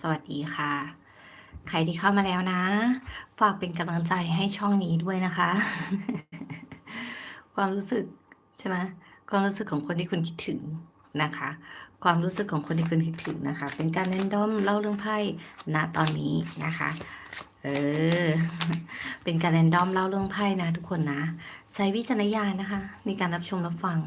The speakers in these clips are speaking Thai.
สวัสดีค่ะ ใครที่เข้ามาแล้วนะ ฝากเป็นกำลังใจให้ช่องนี้ด้วยนะคะ ความรู้สึกใช่ไหมความรู้สึกของคนที่คุณคิดถึงนะคะ ความรู้สึกของคนที่คุณคิดถึงนะคะ เป็นการเล่นด้อมเล่าเรื่องไพ่ณตอนนี้นะคะ เออ เป็นการเรนด้อมเล่าเรื่องไพ่นะทุกคนนะ ใช้วิจารณญาณนะคะ ในการรับชมรับฟัง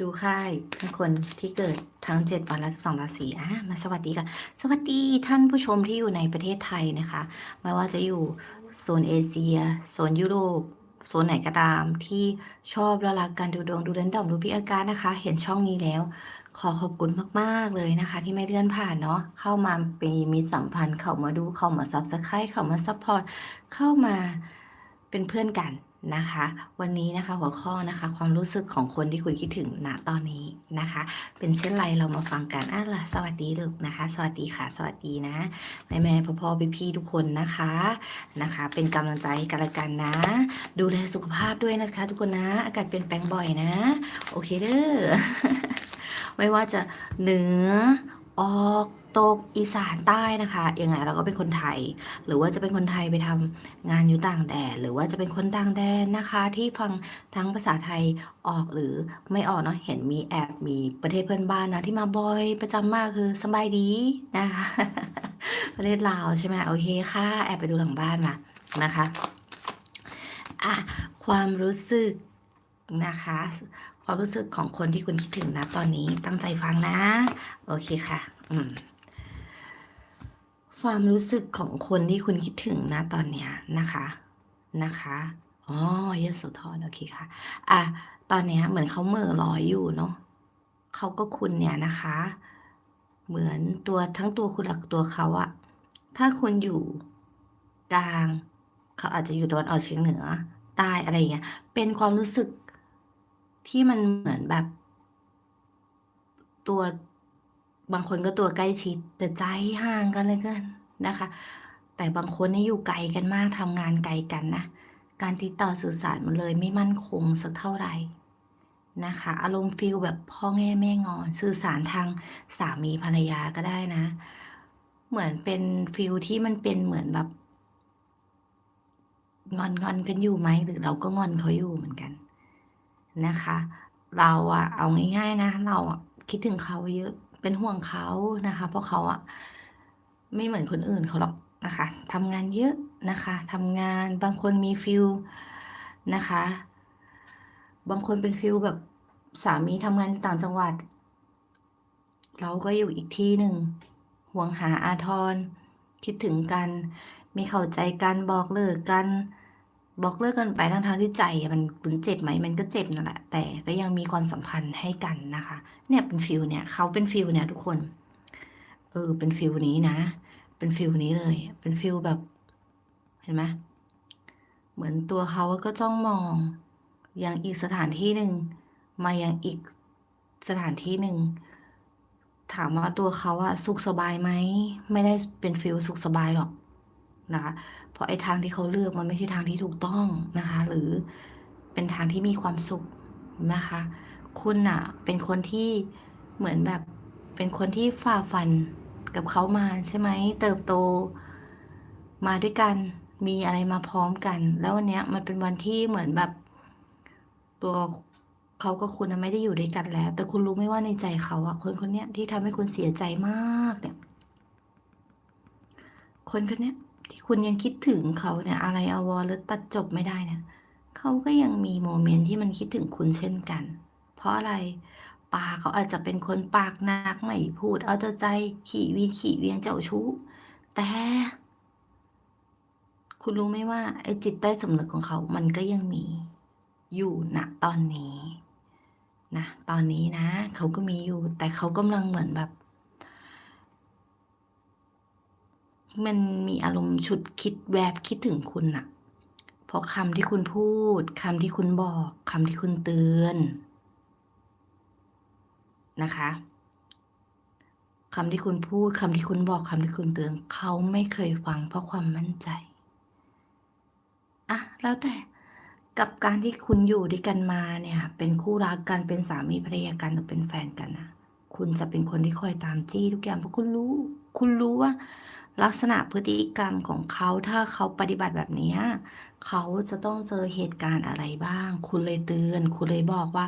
ดูค่ายทั้งคนที่เกิดทั้ง 7 วันและ 12 ราศีอะมาสวัสดีค่ะ สวัสดีท่านผู้ชมที่อยู่ในประเทศไทยนะคะ ไม่ว่าจะอยู่โซนเอเชีย โซนยุโรป โซนไหนก็ตาม ที่ชอบและรักการดูดวงดูเรนดอมดูพิอาการนะคะ เห็นช่องนี้แล้ว ขอขอบคุณมาก ๆ เลยนะคะ ที่ไม่เลื่อนผ่านเนาะ เข้ามาปีมีสัมพันธ์ เข้ามาดู เข้ามาซับสไครต์เข้ามาซัพพอร์ต เข้ามาเป็นเพื่อนกัน นะคะ วันนี้นะคะหัวข้อนะคะ ความรู้สึกของคนที่คุณคิดถึงณตอนนี้นะคะ เป็นเช่นไรเรามาฟังกันอะล่ะสวัสดีลูกนะคะ สวัสดีค่ะ สวัสดีนะแม่แม่พ่อพ่อพี่พี่ทุกคนนะคะนะคะ เป็นกำลังใจกันละกันนะ ดูแลสุขภาพด้วยนะคะ ทุกคนนะ อากาศเปลี่ยนแปลงบ่อยนะ โอเคเด้อไม่ว่าจะเหนือออก ตกอีสานใต้นะคะยังไงเราก็เป็นคนไทย หรือว่าจะเป็นคนไทยไปทำงานอยู่ต่างแดนหรือว่าจะเป็นคนต่างแดนนะคะ ที่ฟังทั้งภาษาไทยออกหรือไม่ออกเนาะเห็นมีแอบมีประเทศเพื่อนบ้านนะที่มาบ่อยประจำมากคือสบายดีนะคะ ประเทศลาวใช่ไหมโอเคค่ะ แอบไปดูหลังบ้านมานะคะอะความรู้สึกนะคะ ความรู้สึกของคนที่คุณคิดถึงนะตอนนี้ตั้งใจฟังนะ โอเคค่ะ อืม ความรู้สึกของคนที่คุณคิดถึงนะตอนเนี้ยนะคะ นะคะอ๋อยโสธรโอเคค่ะ อะ ตอนเนี้ยเหมือนเขาเหม่อลอยอยู่เนาะเขาก็คุณเนี่ยนะคะ เหมือนตัวทั้งตัวคุณและตัวเขาอะถ้าคุณอยู่กลาง เขาอาจจะอยู่ตะวันออกเฉียงเหนือ ใต้อะไรอย่างเงี้ย เป็นความรู้สึกที่มันเหมือนแบบ ตัว บางคนก็ตัวใกล้ชิด แต่ใจห่างกันเลยกันนะคะ แต่บางคนนี่อยู่ไกลกันมากทำงานไกลกันนะ การติดต่อสื่อสารมันเลยไม่มั่นคงสักเท่าไหร่นะคะ อารมณ์ฟิลแบบพ่อแง่แม่งอน สื่อสารทางสามีภรรยาก็ได้นะ เหมือนเป็นฟิลที่มันเป็นเหมือนแบบงอนงอนกันอยู่ไหมหรือเราก็งอนเขาอยู่เหมือนกันนะคะ เราอะเอาง่าย ๆ นะ เราอะคิดถึงเขาเยอะ เป็นห่วงเขานะคะ เพราะเขาอะไม่เหมือนคนอื่นเขาหรอกนะคะทำงานเยอะนะคะทำงานบางคนมีฟิลนะคะ บางคนเป็นฟิลแบบสามีทำงานต่างจังหวัด เราก็อยู่อีกที่หนึ่งห่วงหาอาทรคิดถึงกันม่เข้าใจกันบอกเลิกกัน บอกเลิกกันไปทั้งทางที่ใจมันมันเจ็บไหมมันก็เจ็บนั่นแหละแต่ก็ยังมีความสัมพันธ์ให้กันนะคะ เนี่ยเป็นฟิลเนี่ยเขาเป็นฟิลเนี่ยทุกคนเออเป็นฟิลนี้นะ เป็นฟิลนี้เลย เป็นฟิลแบบเห็นไหมเหมือนตัวเขาก็จ้องมองอย่างอีกสถานที่หนึ่งมายังอีกสถานที่หนึ่งถามว่าตัวเขาอะสุขสบายไหมไม่ได้เป็นฟิลสุขสบายหรอกนะคะ เพราะไอ้ทางที่เขาเลือกมันไม่ใช่ทางที่ถูกต้องนะคะ หรือเป็นทางที่มีความสุขนะคะ คุณอะเป็นคนที่เหมือนแบบเป็นคนที่ฝ่าฟันกับเขามาใช่ไหมเติบโตมาด้วยกันมีอะไรมาพร้อมกัน แล้ววันเนี้ยมันเป็นวันที่เหมือนแบบตัวเขากับคุณนะไม่ได้อยู่ด้วยกันแล้ว แต่คุณรู้ไหมว่าในใจเขาอะคนคนเนี้ยที่ทำให้คุณเสียใจมากเนี่ย คนคนเนี้ย ที่คุณยังคิดถึงเขาเนี่ยอะไรอาวรหรือตัดจบไม่ได้เนี่ยเขาก็ยังมีโมเมนต์ที่มันคิดถึงคุณเช่นกัน เพราะอะไรปากเขาอาจจะเป็นคนปากหนักไม่พูด เอาแต่ใจขี่วีนขี่เวียงเจ้าชู้ แต่ คุณรู้ไหมว่าไอ้จิตใต้สำนึกของเขา มันก็ยังมีอยู่ณตอนนี้นะตอนนี้นะ เขาก็มีอยู่ แต่เขากำลังเหมือนแบบ มันมีอารมณ์ฉุดคิดแวบคิดถึงคุณน่ะเพราะคำที่คุณพูดคำที่คุณบอกคำที่คุณเตือนนะคะคำที่คุณพูดคำที่คุณบอกคำที่คุณเตือนเขาไม่เคยฟังเพราะความมั่นใจอะแล้วแต่กับการที่คุณอยู่ด้วยกันมาเนี่ย เป็นคู่รักกันเป็นสามีภรรยากันหรือเป็นแฟนกันนะคุณจะเป็นคนที่คอยตามจี้ทุกอย่างเพราะคุณรู้ คุณรู้ว่า ลักษณะพฤติกรรมของเขาถ้าเขาปฏิบัติแบบนี้เขาจะต้องเจอเหตุการณ์อะไรบ้าง คุณเลยเตือน คุณเลยบอกว่า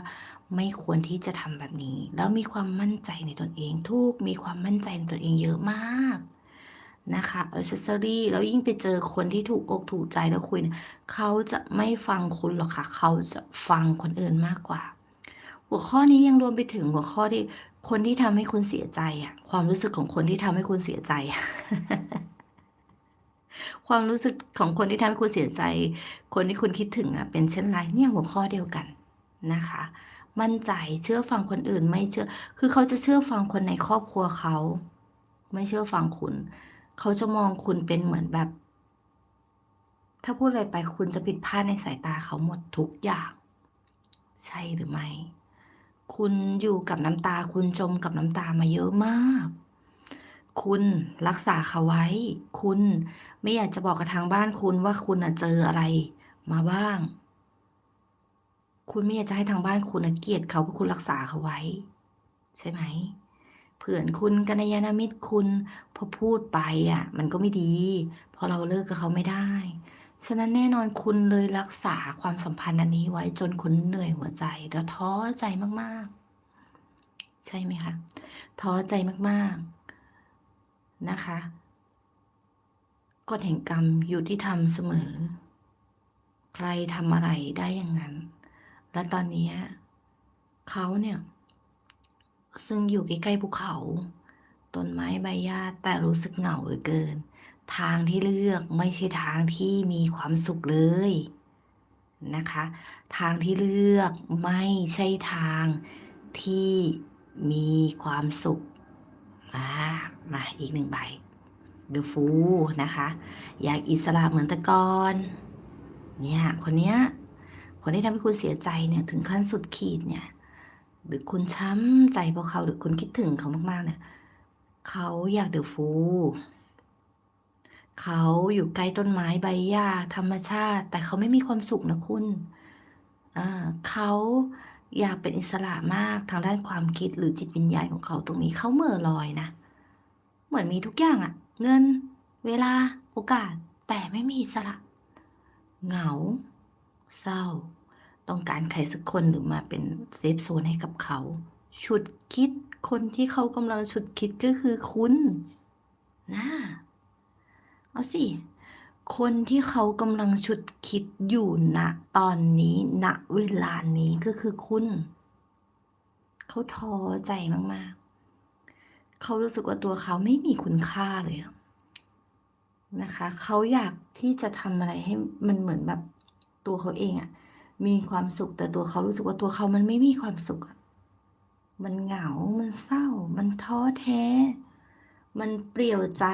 ไม่ควรที่จะทำแบบนี้ แล้วมีความมั่นใจในตนเองทุกมีความมั่นใจในตนเองเยอะมากนะคะเอเซอรี่แล้วยิ่งไปเจอคนที่ถูกอกถูกใจแล้วคุยเนี่ยเขาจะไม่ฟังคุณหรอกค่ะ เขาจะฟังคนอื่นมากกว่า หัวข้อนี้ยังรวมไปถึงหัวข้อที่ คนที่ทำให้คุณเสียใจอะความรู้สึกของคนที่ทำให้คุณเสียใจ ความรู้สึกของคนที่ทำให้คุณเสียใจ คนที่คุณคิดถึงอะเป็นเช่นไรเนี่ยหัวข้อเดียวกันนะคะ มั่นใจเชื่อฟังคนอื่นไม่เชื่อ คือเขาจะเชื่อฟังคนในครอบครัวเขา ไม่เชื่อฟังคุณ เขาจะมองคุณเป็นเหมือนแบบ ถ้าพูดอะไรไปคุณจะผิดพลาดในสายตาเขาหมดทุกอย่าง ใช่หรือไม่ คุณอยู่กับน้ำตา คุณจมกับน้ำตามาเยอะมาก คุณรักษาเขาไว้ คุณไม่อยากจะบอกกับทางบ้านคุณว่าคุณเจออะไรมาบ้าง คุณไม่อยากจะให้ทางบ้านคุณเกลียดเขาเพราะคุณรักษาเขาไว้ ใช่ไหมเพื่อนคุณกัลยาณมิตรคุณพอพูดไปอะ มันก็ไม่ดี พอเราเลิกกับเขาไม่ได้ ฉะนั้นแน่นอนคุณเลยรักษาความสัมพันธ์อันนี้ไว้จนคุณเหนื่อยหัวใจ แล้วท้อใจมาก ๆ ใช่ไหมคะท้อใจมาก ๆ นะคะกฎแห่งกรรมอยู่ที่ทำเสมอ ใครทำอะไรได้อย่างนั้น และตอนนี้เขาเนี่ย ซึ่งอยู่ใกล้ๆภูเขา ต้นไม้ใบหญ้าแต่รู้สึกเหงาเหลือเกิน ทางที่เลือกไม่ใช่ทางที่มีความสุขเลยนะคะ ทางที่เลือกไม่ใช่ทางที่มีความสุขมามาอีกหนึ่งใบ The Fool นะคะ อยากอิสระเหมือนแต่ก่อนเนี่ยคนเนี้ยคนที่ทำให้คุณเสียใจเนี่ยถึงขั้นสุดขีดเนี่ย หรือคุณช้ำใจพราะเขาหรือคุณคิดถึงเขามากๆเนี่ยเขาอยากเดอฟู เขาอยู่ใกล้ต้นไม้ใบหญ้าธรรมชาติ แต่เขาไม่มีความสุขนะคุณเขาอยากเป็นอิสระมากทางด้านความคิดหรือจิตวิญญาณของเขาตรงนี้เขาเหม่อลอยนะ เหมือนมีทุกอย่างอะเงิน เวลาโอกาส แต่ไม่มีอิสระ เหงา เศร้า ต้องการใครสักคนหรือมาเป็นเซฟโซนให้กับเขาฉุดคิดคนที่เขากำลังฉุดคิดก็คือคุณนะ เอาสิ คนที่เขากำลังฉุดคิดอยู่ณตอนนี้ณเวลานี้ก็คือคุณ เขาท้อใจมาก ๆ เขารู้สึกว่าตัวเขาไม่มีคุณค่าเลยนะคะ เขาอยากที่จะทำอะไรให้มันเหมือนแบบตัวเขาเองอะมีความสุขแต่ตัวเขารู้สึกว่าตัวเขามันไม่มีความสุขมันเหงา มันเศร้า มันท้อแท้ มันเปลี่ยวใจ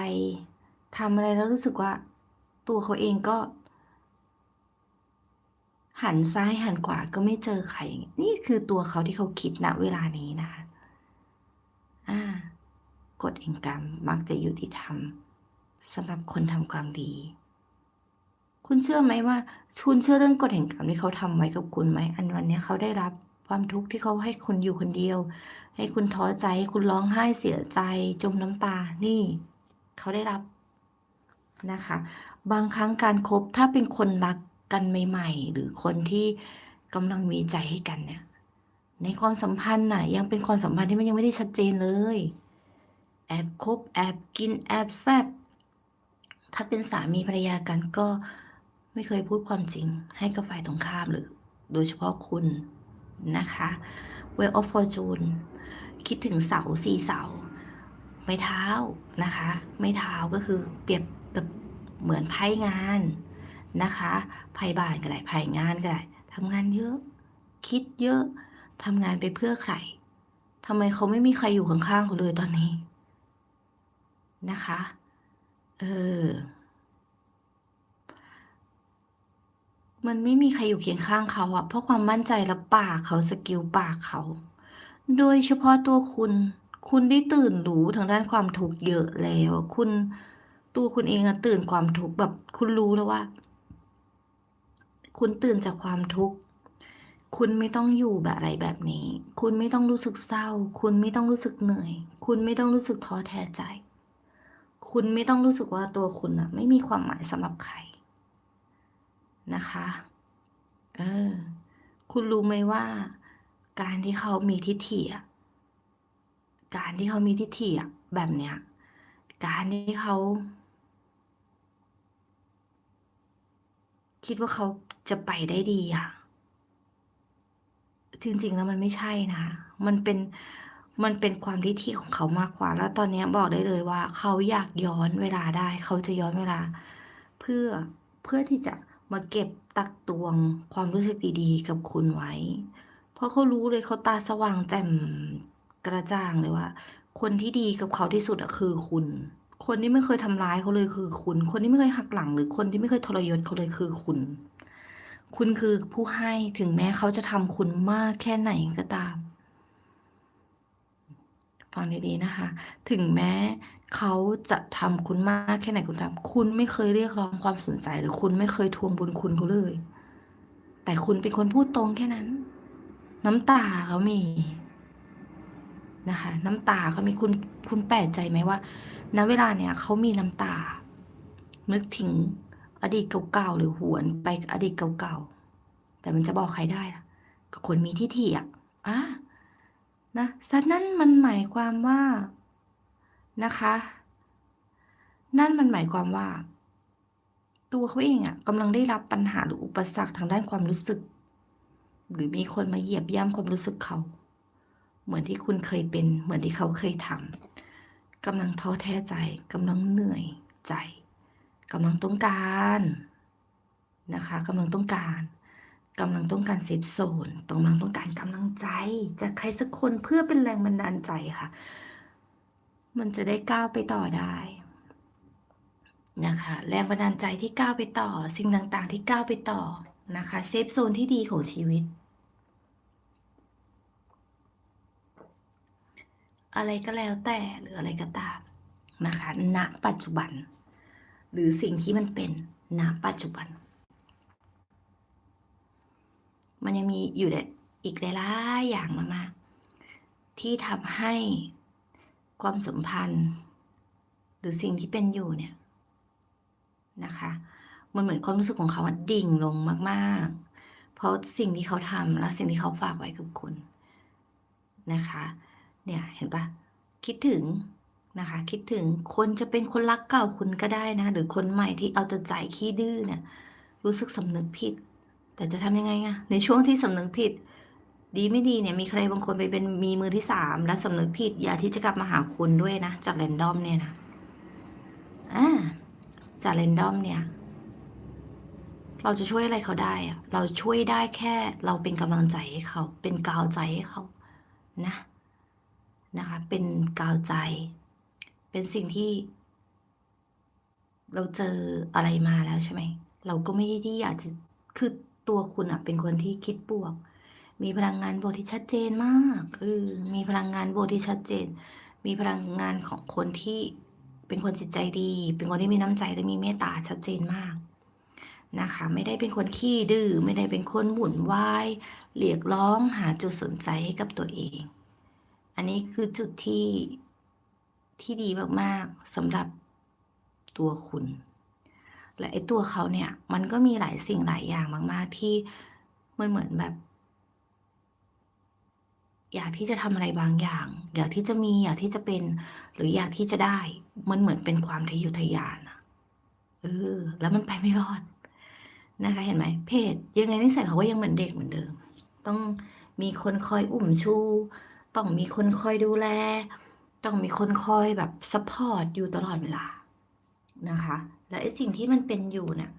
ทำอะไรแล้วรู้สึกว่า ตัวเขาเองก็ หันซ้ายหันขวาก็ไม่เจอใครนี่คือตัวเขาที่เขาคิดณเวลานี้นะคะอ่ากฎแห่งกรรมมักจะยุติธรรมสำหรับคนทำความดี คุณเชื่อไหมว่าคุณเชื่อเรื่องกฎแห่งกรรมที่เขาทำไว้กับคุณไหมอันวันนี้เขาได้รับความทุกข์ที่เขาให้คุณอยู่คนเดียว ให้คุณท้อใจให้คุณร้องไห้เสียใจ จมน้ำตา นี่ เขาได้รับ นะคะ บางครั้งการครบถ้าเป็นคนรักกันใหม่ ๆ หรือคนที่กำลังมีใจให้กันเนี่ย ในความสัมพันธ์น่ะยังเป็นความสัมพันธ์ที่มันยังไม่ได้ชัดเจนเลย แอบคบแอบกินแอบแซบถ้าเป็นสามีภรรยากันก็ไม่เคยพูดความจริงให้กับฝ่ายตรงข้ามหรือ โดยเฉพาะคุณนะคะ Well of Fortune คิดถึงเสาสี่เสา ไม้เท้านะคะ ไม้เท้าก็คือเปรียบแบบเหมือนไพ่งานนะคะไพ่บ้านก็ได้ไพ่งานก็ได้ทำงานเยอะ คิดเยอะทำงานไปเพื่อใครทำไมเขาไม่มีใครอยู่ข้างๆเขาเลยตอนนี้ นะคะ เออ มันไม่มีใครอยู่เคียงข้างเขาอะเพราะความมั่นใจและปากเขาสกิลปากเขา โดยเฉพาะตัวคุณ คุณได้ตื่นรู้ทางด้านความทุกข์เยอะแล้ว คุณตัวคุณเองอะตื่นความทุกข์แบบ คุณรู้แล้วว่า คุณตื่นจากความทุกข์คุณไม่ต้องอยู่แบบอะไรแบบนี้ คุณไม่ต้องรู้สึกเศร้า คุณไม่ต้องรู้สึกเหนื่อย คุณไม่ต้องรู้สึกท้อแท้ใจ คุณไม่ต้องรู้สึกว่าตัวคุณอะไม่มีความหมายสำหรับใครนะคะ เออ คุณรู้ไหมว่า การที่เขามีทิฏฐิอะ การที่เขามีทิฐิอะแบบเนี้ย การที่เขา คิดว่าเขาจะไปได้ดีอะจริง ๆ แล้วมันไม่ใช่นะคะมันเป็นมันเป็นความทิฐิของเขามากกว่า แล้วตอนเนี้ยบอกได้เลยว่า เขาอยากย้อนเวลาได้ เขาจะย้อนเวลา เพื่อเพื่อที่จะมาเก็บตักตวงความรู้สึกดีๆ กับคุณไว้ เพราะเขารู้เลยเขาตาสว่างแจ่ม กระจ่างเลยว่า คนที่ดีกับเขาที่สุดอะคือคุณ คนที่ไม่เคยทำร้ายเขาเลยคือคุณ คนที่ไม่เคยหักหลัง หรือคนที่ไม่เคยทรยศเขาเลยคือคุณ คุณคือผู้ให้ถึงแม้เขาจะทำคุณมากแค่ไหนก็ตาม ฟังดีๆนะคะ ถึงแม้เขาจะทำคุณมากแค่ไหนก็ตามคุณไม่เคยเรียกร้องความสนใจ หรือคุณไม่เคยทวงบุญคุณเขาเลย แต่คุณเป็นคนพูดตรงแค่นั้น น้ำตาเขามี นะคะ น้ำตาเขามีคุณคุณแปลกใจไหมว่าณเวลาเนี้ยเขามีน้ำตา นึกถึงอดีตเก่าๆหรือหวนไปอดีตเก่าๆแต่มันจะบอกใครได้ล่ะก็คนมีทิฐิอะอะนะสันั่นมันหมายความว่านะคะ นั่นมันหมายความว่า ตัวเขาเองอะกำลังได้รับปัญหาหรืออุปสรรคทางด้านความรู้สึก หรือมีคนมาเหยียบย่ำความรู้สึกเขา เหมือนที่คุณเคยเป็น เหมือนที่เขาเคยทำกำลังท้อแท้ใจกำลังเหนื่อยใจกำลังต้องการนะคะกำลังต้องการกำลังต้องการเซฟโซนกำลังต้องการกำลังใจ จากใครสักคนเพื่อเป็นแรงบันดาลใจค่ะ มันจะได้ก้าวไปต่อได้นะคะแรงบันดาลใจที่ก้าวไปต่อ สิ่งต่างๆที่ก้าวไปต่อนะคะเซฟโซนที่ดีของชีวิต อะไรก็แล้วแต่หรืออะไรก็ตามนะคะณปัจจุบัน หรือสิ่งที่มันเป็นณปัจจุบัน มันยังมีอยู่อีกหลายๆอย่างมากๆที่ทำให้ความสัมพันธ์ หรือสิ่งที่เป็นอยู่เนี่ยนะคะมันเหมือนความรู้สึกของเขาดิ่งลงมากๆ เพราะสิ่งที่เขาทำและสิ่งที่เขาฝากไว้กับคุณนะคะ เนี่ยเห็นปะคิดถึงนะคะ คิดถึงคนจะเป็นคนรักเก่าคุณก็ได้นะ หรือคนใหม่ที่เอาแต่ใจขี้ดื้อเนี่ย รู้สึกสำนึกผิด แต่จะทำยังไงอะในช่วงที่สำนึกผิด ดีไม่ดีเนี่ยมีใครบางคนไปเป็นมีมือที่สามแล้วสำนึกผิด อย่าที่จะกลับมาหาคุณด้วยนะ จากแรนดอมเนี่ยนะอ่าจากแรนดอมเนี่ย เราจะช่วยอะไรเขาได้อะเราช่วยได้แค่เราเป็นกำลังใจให้เขา เป็นกาวใจให้เขานะ นะคะ เป็นกาวใจ เป็นสิ่งที่ เราเจออะไรมาแล้วใช่ไหม เราก็ไม่ได้ที่อยากจะคือตัวคุณอะเป็นคนที่คิดบวก มีพลังงานบวกที่ชัดเจนมากเออมีพลังงานบวกที่ชัดเจน มีพลังงานของคนที่เป็นคนจิตใจดี เป็นคนที่มีน้ำใจและมีเมตตาชัดเจนมากนะคะ ไม่ได้เป็นคนขี้ดื้อ ไม่ได้เป็นคนหมุนวายเรียกร้องหาจุดสนใจให้กับตัวเอง อันนี้คือจุดที่ที่ดีมากๆสำหรับตัวคุณ และไอ้ตัวเขาเนี่ย มันก็มีหลายสิ่งหลายอย่างมาก ๆ ที่มันเหมือนแบบ อยากที่จะทำอะไรบางอย่าง อยากที่จะมีอยากที่จะเป็น หรืออยากที่จะได้ มันเหมือนเป็นความทะยอทะยานอะเออ แล้วมันไปไม่รอดนะคะ เห็นไหมเพศยังไงนิสัยเขาก็ยังเหมือนเด็กเหมือนเดิม ต้องมีคนคอยอุ่มชู ต้องมีคนคอยดูแล ต้องมีคนคอยแบบซัพพอร์ตอยู่ตลอดเวลานะคะ และไอ้สิ่งที่มันเป็นอยู่เนี่ย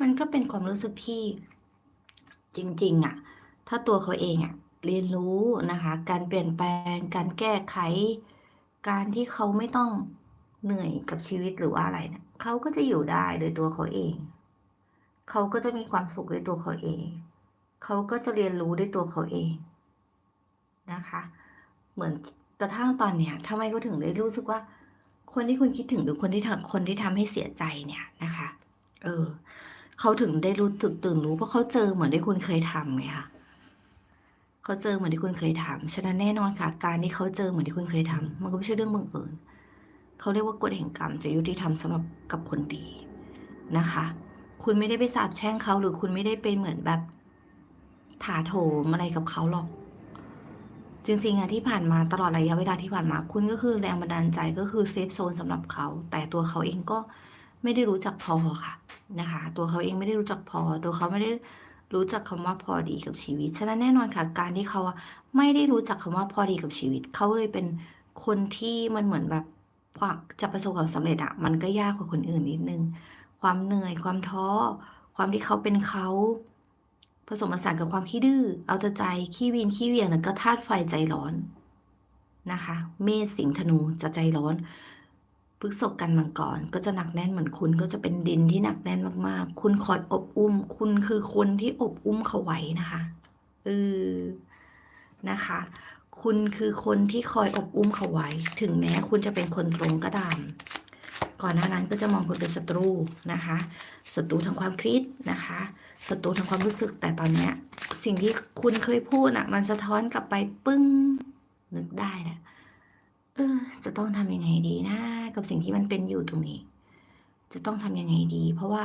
มันก็เป็นความรู้สึกที่จริงๆอะถ้าตัวเขาเองอะเรียนรู้นะคะ การเปลี่ยนแปลง การแก้ไข การที่เขาไม่ต้องเหนื่อยกับชีวิตหรือว่าอะไรเนี่ยเขาก็จะอยู่ได้โดยตัวเขาเอง เขาก็จะมีความสุขด้วยตัวเขาเอง เขาก็จะเรียนรู้ด้วยตัวเขาเอง นะคะ เหมือนกระทั่งตอนเนี้ยทำไมเขาถึงได้รู้สึกว่า คนที่คุณคิดถึงหรือคนที่ทำคนที่ทำให้เสียใจเนี่ยนะคะ เออเขาถึงได้รู้ตึกตื่นรู้เพราะเขาเจอเหมือนที่คุณเคยทำไงคะเขาเจอเหมือนที่คุณเคยทำฉะนั้นแน่นอนค่ะ การที่เขาเจอเหมือนที่คุณเคยทำมันก็ไม่ใช่เรื่องบังเอิญเขาเรียกว่ากฎแห่งกรรมจะยุติธรรมสำหรับกับคนดีนะคะ คุณไม่ได้ไปสาปแช่งเขาหรือคุณไม่ได้ไปเหมือนแบบถาโถมอะไรกับเขาหรอก จริงๆอะที่ผ่านมาตลอดระยะเวลาที่ผ่านมาคุณก็คือแรงบันดาลใจก็คือเซฟโซนสำหรับเขา แต่ตัวเขาเองก็ไม่ได้รู้จักพอค่ะนะคะ ตัวเขาเองไม่ได้รู้จักพอ ตัวเขาไม่ได้รู้จักคำว่าพอดีกับชีวิต ฉะนั้นแน่นอนค่ะ การที่เขาไม่ได้รู้จักคำว่าพอดีกับชีวิต เขาเลยเป็นคนที่มันเหมือนแบบจะประสบความสำเร็จอะมันก็ยากกว่าคนอื่นนิดนึง ความเหนื่อยความท้อ ความที่เขาเป็นเขา ผสมผสานกับความขี้ดื้อ เอาแต่ใจ ขี้วีนขี้เหวียงแล้วก็ธาตุไฟใจร้อนนะคะ เมษสิงธนูจะใจร้อนพฤกษกกันมังกรก็จะหนักแน่นเหมือนคุณก็จะเป็นดินที่หนักแน่นมากๆ คุณคอยอบอุ้ม คุณคือคนที่อบอุ้มเขาไว้นะคะเออนะคะ คุณคือคนที่คอยอบอุ้มเขาไว้ ถึงแม้คุณจะเป็นคนตรงก็ตาม ก่อนหน้านั้นก็จะมองคุณเป็นศัตรูนะคะศัตรูทางความคิดนะคะศัตรูทางความรู้สึกแต่ตอนเนี้ยสิ่งที่คุณเคยพูดอะ มันสะท้อนกลับไปปึ้งนึกได้แหละเออ จะต้องทำยังไงดีนะกับสิ่งที่มันเป็นอยู่ตรงนี้ จะต้องทำยังไงดี เพราะว่า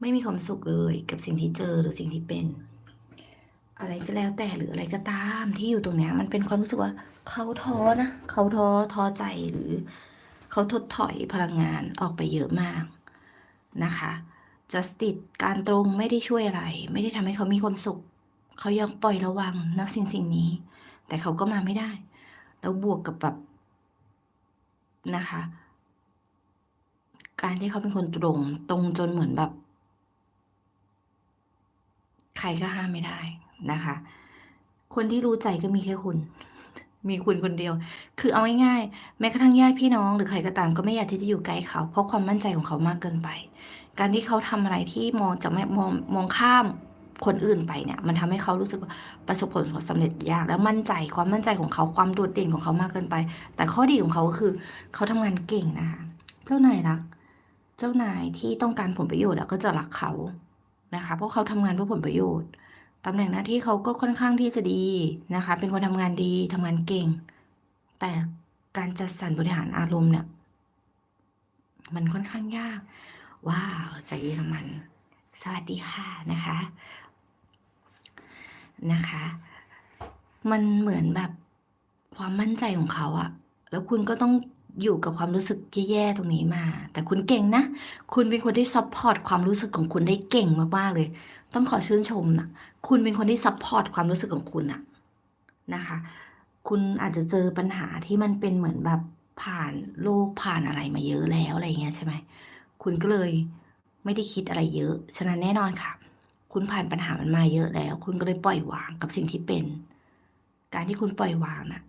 ไม่มีความสุขเลยกับสิ่งที่เจอหรือสิ่งที่เป็น อะไรก็แล้วแต่หรืออะไรก็ตามที่อยู่ตรงเนี้ย มันเป็นความรู้สึกว่า เขาท้อนะเขาท้อท้อใจหรือ เขาถดถอยพลังงานออกไปเยอะมากนะคะ justice การตรงไม่ได้ช่วยอะไร ไม่ได้ทำให้เขามีความสุข เขายังปล่อยระวังนักสิ่งสิ่งนี้ แต่เขาก็มาไม่ได้ แล้วบวกกับแบบนะคะ การที่เขาเป็นคนตรง ตรงจนเหมือนแบบ ใครก็ห้ามไม่ได้นะคะ คนที่รู้ใจก็มีแค่คุณ มีคุณคนเดียว คือเอาง่ายๆ แม้กระทั่งญาติพี่น้อง หรือใครก็ตามก็ไม่อยากที่จะอยู่ใกล้เขา เพราะความมั่นใจของเขามากเกินไป การที่เขาทำอะไรที่มองจะไม่มองมองข้ามคนอื่นไปเนี่ย มันทำให้เขารู้สึกประสบผลสำเร็จยาก แล้วมั่นใจความมั่นใจของเขาความโดดเด่นของเขามากเกินไป แต่ข้อดีของเขาก็คือเขาทำงานเก่งนะคะ เจ้านายรัก เจ้านายที่ต้องการผลประโยชน์ก็จะรักเขานะคะ เพราะเขาทำงานเพื่อผลประโยชน์ ตำแหน่งหน้าที่เขาก็ค่อนข้างที่จะดีนะคะ เป็นคนทำงานดีทำงานเก่ง แต่การจัดสรรบริหารอารมณ์เนี่ยมันค่อนข้างยาก ว้าวจากเยอรมัน สวัสดีค่ะนะคะนะคะ มันเหมือนแบบความมั่นใจของเขาอะแล้วคุณก็ต้องอยู่กับความรู้สึกแย่ๆตรงนี้มา แต่คุณเก่งนะ คุณเป็นคนที่ซัพพอร์ตความรู้สึกของคุณได้เก่งมากๆเลย ต้องขอชื่นชมนะคุณเป็นคนที่ซัพพอร์ตความรู้สึกของคุณอะนะคะ คุณอาจจะเจอปัญหาที่มันเป็นเหมือนแบบผ่านโลกผ่านอะไรมาเยอะแล้วอะไรเงี้ยใช่ไหมคุณก็เลยไม่ได้คิดอะไรเยอะ ฉะนั้นแน่นอนค่ะ คุณผ่านปัญหามันมาเยอะแล้ว คุณก็เลยปล่อยวางกับสิ่งที่เป็น การที่คุณปล่อยวางน่ะ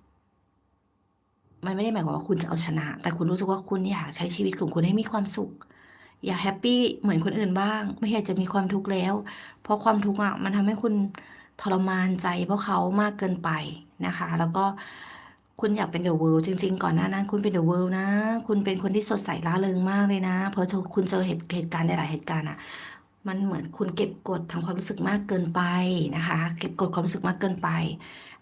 มันไม่ได้หมายความว่าคุณจะเอาชนะ แต่คุณรู้สึกว่าคุณอยากใช้ชีวิตของคุณให้มีความสุข อยากแฮปปี้เหมือนคนอื่นบ้าง ไม่อยากจะมีความทุกข์แล้ว เพราะความทุกข์อะมันทำให้คุณทรมานใจเพราะเขามากเกินไปนะคะ แล้วก็คุณอยากเป็นเดอะเวิลด์จริง ๆ ก่อนหน้านั้น คุณเป็นเดอะเวิลด์นะ คุณเป็นคนที่สดใสร่าเริงมากเลยนะ เพราะคุณเจอเหตุเหตุการณ์หลายเหตุการณ์อะมันเหมือนคุณเก็บกดทางความรู้สึกมากเกินไปนะคะ เก็บกดความรู้สึกมากเกินไป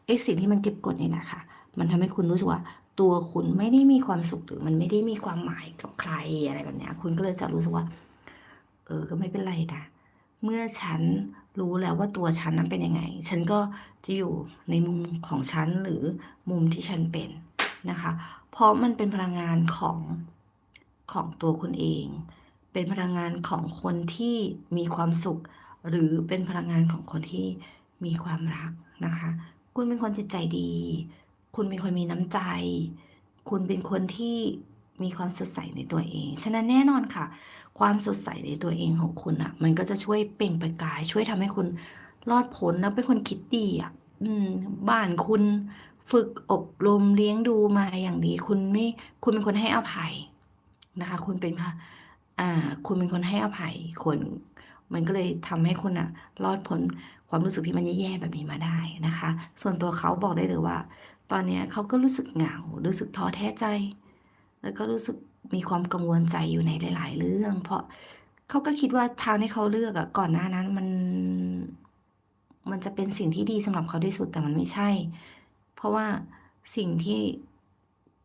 ไอ้สิ่งที่มันเก็บกดนี่นะคะ มันทำให้คุณรู้สึกว่า ตัวคุณไม่ได้มีความสุขหรือมันไม่ได้มีความหมายกับใครอะไรแบบนี้คุณก็เลยจะรู้สึกว่า เออก็ไม่เป็นไรนะเมื่อฉันรู้แล้วว่าตัวฉันนั้นเป็นยังไง ฉันก็จะอยู่ในมุมของฉันหรือมุมที่ฉันเป็นนะคะ เพราะมันเป็นพลังงานของของตัวคุณเอง เป็นพลังงานของคนที่มีความสุข หรือเป็นพลังงานของคนที่มีความรักนะคะ คุณเป็นคนจิตใจดี คุณเป็นคนมีน้ำใจ คุณเป็นคนที่มีความสดใสในตัวเอง ฉะนั้นแน่นอนค่ะ ความสดใสในตัวเองของคุณอะมันก็จะช่วยเปล่งประกาย ช่วยทำให้คุณรอดพ้นแล้วเป็นคนคิดดีอะอืมบ้านคุณฝึกอบรมเลี้ยงดูมาอย่างดี คุณไม่คุณเป็นคนให้อภัยนะคะ คุณเป็นค่ะ อ่า คุณเป็นคนให้อภัยคนมันก็เลยทำให้คุณอะรอดพ้นความรู้สึกที่มันแย่ๆแบบนี้มาได้นะคะ ส่วนตัวเขาบอกได้เลยว่า ตอนนี้เขาก็รู้สึกเหงา รู้สึกท้อแท้ใจ แล้วก็รู้สึกมีความกังวลใจอยู่ในหลาย ๆ เรื่อง เพราะเขาก็คิดว่าทางที่เขาเลือกอะก่อนหน้านั้นมัน มันจะเป็นสิ่งที่ดีสำหรับเขาที่สุดแต่มันไม่ใช่ เพราะว่าสิ่งที่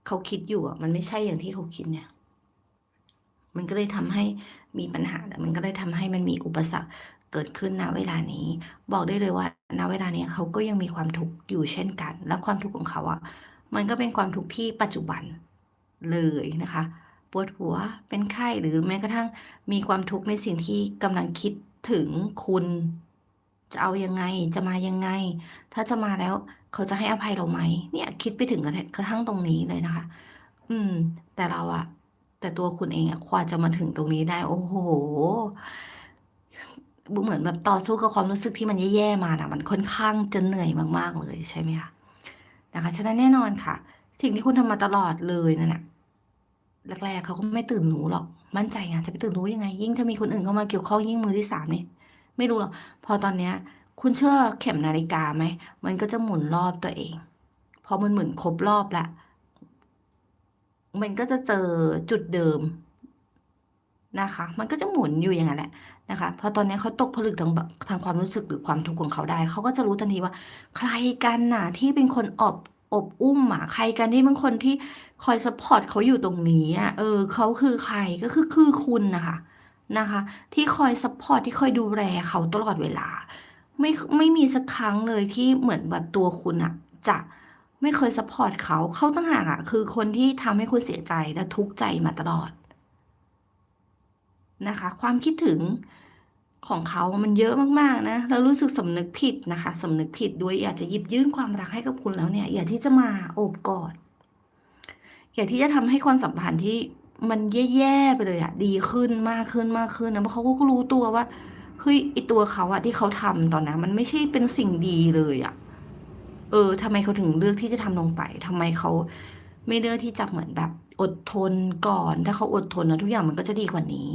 เขาคิดอยู่อะมันไม่ใช่อย่างที่เขาคิดเนี่ย มันก็เลยทำให้มีปัญหาแล้วมันก็เลยทำให้มันมีอุปสรรคเกิดขึ้นณเวลานี้ บอกได้เลยว่า ณ เวลาเนี้ยเขาก็ยังมีความทุกข์อยู่เช่นกัน และความทุกข์ของเขาอะ มันก็เป็นความทุกข์ที่ปัจจุบันเลยนะคะ ปวดหัว เป็นไข้ หรือแม้กระทั่งมีความทุกข์ในสิ่งที่กำลังคิดถึงคุณ จะเอายังไง จะมายังไง ถ้าจะมาแล้วเขาจะให้อภัยเราไหม เนี่ยคิดไปถึงกระทั่งตรงนี้เลยนะคะ อืม แต่เราอะแต่ตัวคุณเองอะกว่าจะมาถึงตรงนี้ได้ โอ้โห เหมือนแบบต่อสู้กับความรู้สึกที่มันแย่ๆมานะมันค่อนข้างจะเหนื่อยมากๆเลยใช่ไหมคะนะคะฉะนั้นแน่นอนค่ะ สิ่งที่คุณทำมาตลอดเลยนั่นแหละแรกๆเขาก็ไม่ตื่นรู้หรอกมั่นใจไงจะไปตื่นรู้ยังไง ยิ่งถ้ามีคนอื่นเข้ามาเกี่ยวข้องยิ่งมือที่สามเนี่ยไม่รู้หรอกพอตอนเนี้ย คุณเชื่อเข็มนาฬิกาไหมมันก็จะหมุนรอบตัวเองพอมันเหมือนครบรอบละมันก็จะเจอจุดเดิม นะคะ มันก็จะหมุนอยู่อย่างนั้นแหละนะคะพอตอนนี้เขาตกผลึกทางทางความรู้สึกหรือความทุกข์ของเขาได้ เขาก็จะรู้ทันทีว่า ใครกันน่ะที่เป็นคนอบอบอุ้มอะใครกันที่เป็นคนที่คอยสปอร์ตเขาอยู่ตรงนี้อะเออเขาคือใครก็คือคือคุณนะคะนะคะ ที่คอยสปอร์ตที่คอยดูแลเขาตลอดเวลา ไม่ไม่มีสักครั้งเลยที่เหมือนแบบตัวคุณอะจะไม่เคยสปอร์ตเขาเขาตั้งหากอะคือคนที่ทำให้คุณเสียใจและทุกข์ใจมาตลอด นะคะ ความคิดถึงของเขามันเยอะมากๆนะแล้วรู้สึกสำนึกผิดนะคะสำนึกผิดด้วยอยากจะหยิบยื่นความรักให้กับคุณแล้วเนี่ยอยากที่จะมาโอบกอดอยากที่จะทำให้ความสัมพันธ์ที่มันแย่ๆไปเลยอะดีขึ้นมากขึ้นมากขึ้นนะเพราะเขาก็รู้ตัวว่าเฮ้ยไอตัวเขาอะที่เขาทำตอนนั้นมันไม่ใช่เป็นสิ่งดีเลยอะเออทำไมเขาถึงเลือกที่จะทำลงไปทำไมเขาไม่เลือกที่จะเหมือนแบบอดทนก่อน ถ้าเขาอดทนนะทุกอย่างมันก็จะดีกว่านี้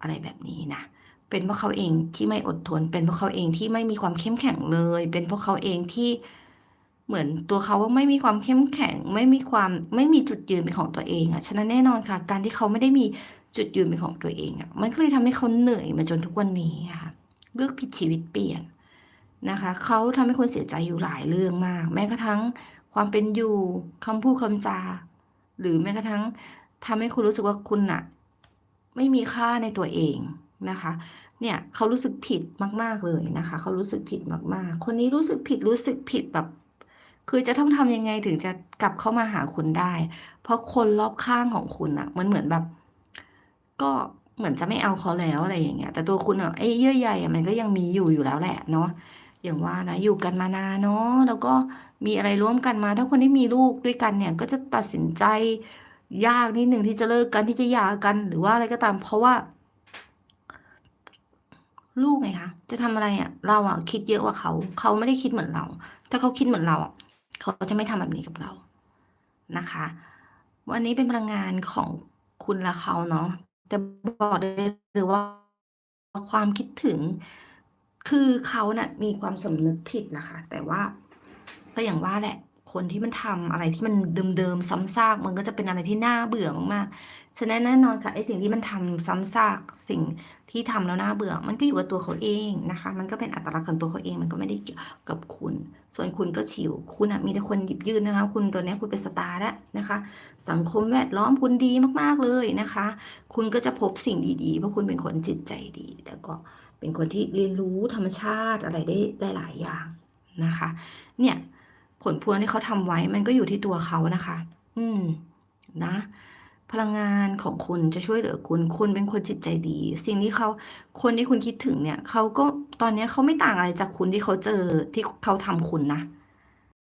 อะไรแบบนี้นะเป็นเพราะเขาเองที่ไม่อดทน เป็นเพราะเขาเองที่ไม่มีความเข้มแข็งเลย เป็นเพราะเขาเองที่เหมือนตัวเขาว่าไม่มีความเข้มแข็ง ไม่มีความไม่มีจุดยืนเป็นของตัวเองอะฉะนั้นแน่นอนค่ะ การที่เขาไม่ได้มีจุดยืนเป็นของตัวเองอะมันก็เลยทำให้เขาเหนื่อยมาจนทุกวันนี้ค่ะเลือกผิดชีวิตเปลี่ยนนะคะเขาทำให้คนเสียใจอยู่หลายเรื่องมาก แม้กระทั่งความเป็นอยู่คำพูดคำจา หรือแม้กระทั่งทำให้คุณรู้สึกว่าคุณอะ ไม่มีค่าในตัวเองนะคะ เนี่ยเขารู้สึกผิดมากๆเลยนะคะ เขารู้สึกผิดมากๆ คนนี้รู้สึกผิดรู้สึกผิดแบบ คือจะต้องทำยังไงถึงจะกลับเข้ามาหาคุณได้ เพราะคนรอบข้างของคุณอะมันเหมือนแบบ ก็เหมือนจะไม่เอาเขาแล้วอะไรอย่างเงี้ย แต่ตัวคุณอะไอ้เยื่อใยอะมันก็ยังมีอยู่อยู่แล้วแหละเนาะอย่างว่านะอยู่กันมานานเนาะแล้วก็มีอะไรร่วมกันมา ถ้าคนที่มีลูกด้วยกันเนี่ย ก็จะตัดสินใจ ยากนิดหนึ่งที่จะเลิกกันที่จะหย่ากันหรือว่าอะไรก็ตาม เพราะว่า ลูกไงคะจะทำอะไรอะเราอะคิดเยอะกว่าเขา เขาไม่ได้คิดเหมือนเรา ถ้าเขาคิดเหมือนเราอะเขาจะไม่ทำแบบนี้กับเรานะคะ วันนี้เป็นพลังงานของคุณและเขาเนาะแต่บอกได้เลยว่าความคิดถึง คือเขาเน่ะมีความสำนึกผิดนะคะ แต่ว่าก็อย่างว่าแหละ คนที่มันทำอะไรที่มันเดิมๆซ้ำซากมันก็จะเป็นอะไรที่น่าเบื่อมากๆ ฉะนั้นแน่นอนค่ะไอ้สิ่งที่มันทำซ้ำซากสิ่งที่ทำแล้วน่าเบื่อ มันก็อยู่กับตัวเขาเองนะคะ มันก็เป็นอัตลักษณ์ของตัวเขาเอง มันก็ไม่ได้เกี่ยวกับคุณ ส่วนคุณก็ฉิว คุณอะมีแต่คนหยิบยื่นนะคะ คุณตัวนี้คุณเป็นสตาร์แล้วนะคะ สังคมแวดล้อมคุณดีมากๆเลยนะคะ คุณก็จะพบสิ่งดีๆ เพราะคุณเป็นคนจิตใจดี แล้วก็เป็นคนที่เรียนรู้ธรรมชาติอะไรได้ได้หลายอย่างนะคะ เนี่ย ผลพวงที่เขาทำไว้มันก็อยู่ที่ตัวเขานะคะ อืม นะ พลังงานของคุณจะช่วยเหลือคุณ คุณเป็นคนจิตใจดี สิ่งที่เขาคนที่คุณคิดถึงเนี่ยเขาก็ตอนนี้เขาไม่ต่างอะไรจากคุณที่เขาเจอที่เขาทำคุณนะ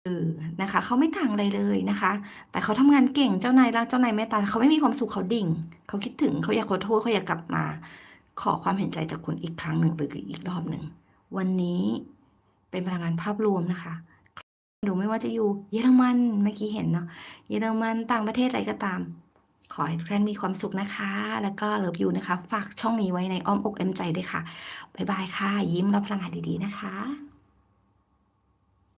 เออนะคะเขาไม่ต่างอะไรเลยนะคะ แต่เขาทำงานเก่งเจ้านายรักเจ้านายเมตตาเขาไม่มีความสุขเขาดิ่ง เขาคิดถึงเขาอยากขอโทษเขาอยากกลับมา ขอความเห็นใจจากคุณอีกครั้งหนึ่งหรืออีกรอบหนึ่ง วันนี้เป็นพลังงานภาพรวมนะคะ ดูไม่ว่าจะอยู่เยอรมันเมื่อกี้เห็นเนาะเยอรมันต่างประเทศอะไรก็ตาม ขอให้ทุกท่านมีความสุขนะคะ แล้วก็เลิฟยูนะคะ ฝากช่องนี้ไว้ในอ้อมอกเอ็มใจด้วยค่ะ บ๊ายบายค่ะ ยิ้มรับพลังงานดีๆนะคะ